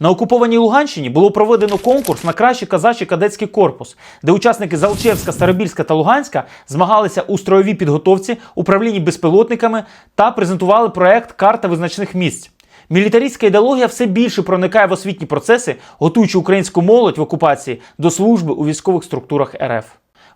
На окупованій Луганщині було проведено конкурс на кращий казачий кадетський корпус, де учасники Залчевська, Старобільська та Луганська змагалися у строєвій підготовці, управлінні безпілотниками та презентували проект Карта визначних місць. Мілітаристська ідеологія все більше проникає в освітні процеси, готуючи українську молодь в окупації до служби у військових структурах РФ.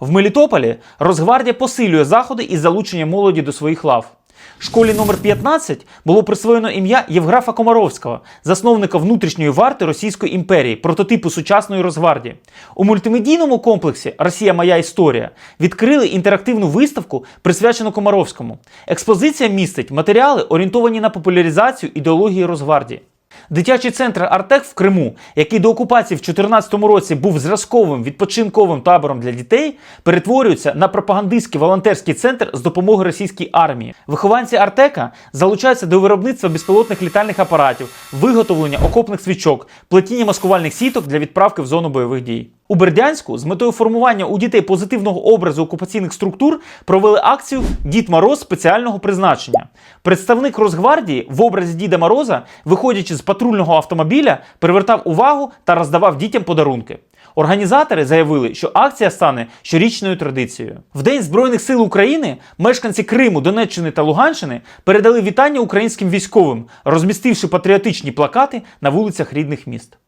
В Мелітополі Росгвардія посилює заходи із залучення молоді до своїх лав. Школі номер 15 було присвоєно ім'я Євграфа Комаровського, засновника внутрішньої варти Російської імперії, прототипу сучасної Росгвардії. У мультимедійному комплексі Росія Моя історія відкрили інтерактивну виставку, присвячену Комаровському. Експозиція містить матеріали, орієнтовані на популяризацію ідеології Росгвардії. Дитячий центр Артек в Криму, який до окупації в 2014 році був зразковим відпочинковим табором для дітей, перетворюється на пропагандистський волонтерський центр з допомоги російській армії. Вихованці Артека залучаються до виробництва безпілотних літальних апаратів, виготовлення окопних свічок, плетіння маскувальних сіток для відправки в зону бойових дій. У Бердянську з метою формування у дітей позитивного образу окупаційних структур провели акцію Дід Мороз спеціального призначення. Представник Росгвардії в образі Діда Мороза, виходячи з патрульного автомобіля, привертав увагу та роздавав дітям подарунки. Організатори заявили, що акція стане щорічною традицією. В День Збройних сил України мешканці Криму, Донеччини та Луганщини передали вітання українським військовим, розмістивши патріотичні плакати на вулицях рідних міст.